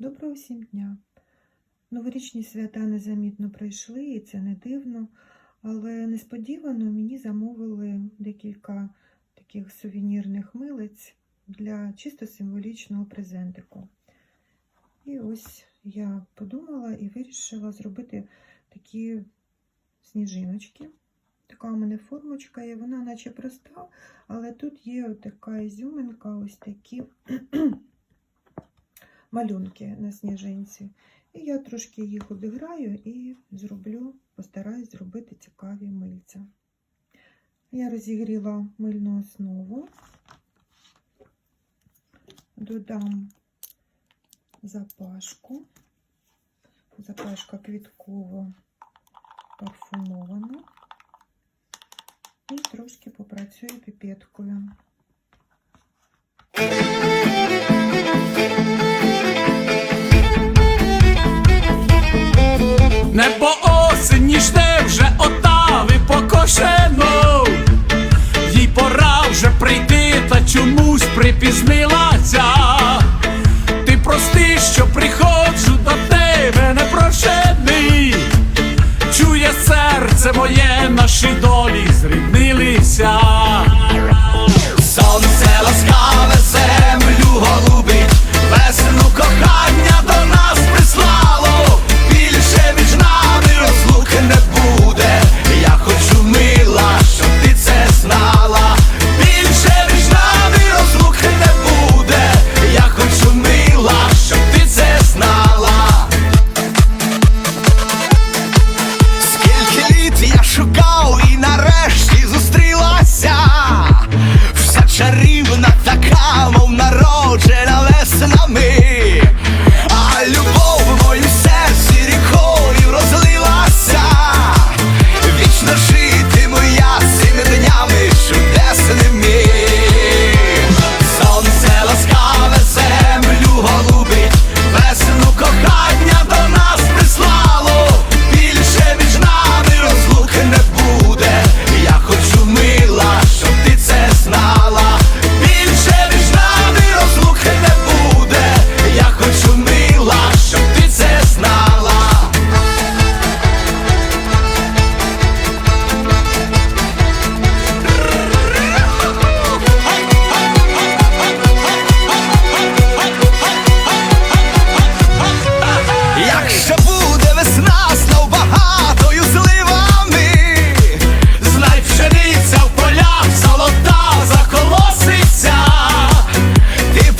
Доброго всім дня! Новорічні свята незамітно пройшли, і це не дивно, але несподівано мені замовили декілька таких сувенірних милиць для чисто символічного презентику. І ось я подумала і вирішила зробити такі сніжиночки. Така у мене формочка є, вона наче проста, але тут є така ізюминка, ось такі малюнки на сніжинці. І я трошки їх обіграю і зроблю, постараюсь зробити цікаві мильця. Я розігріла мильну основу, додам запашку, запашка квітково парфумована. І трошки попрацюю піпеткою. небо осінішне вже отави покошено, їй пора вже прийти, та чомусь припізнилася. Ти прости, що приходжу до тебе непрошений, чує серце моє, наші долі зріднилися. charrito.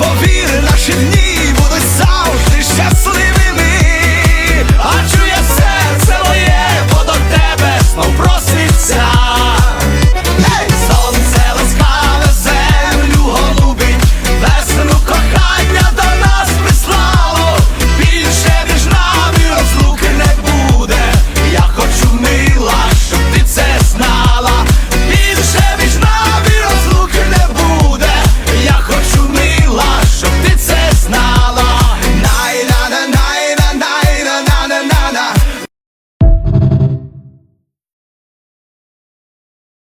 повір наші дні.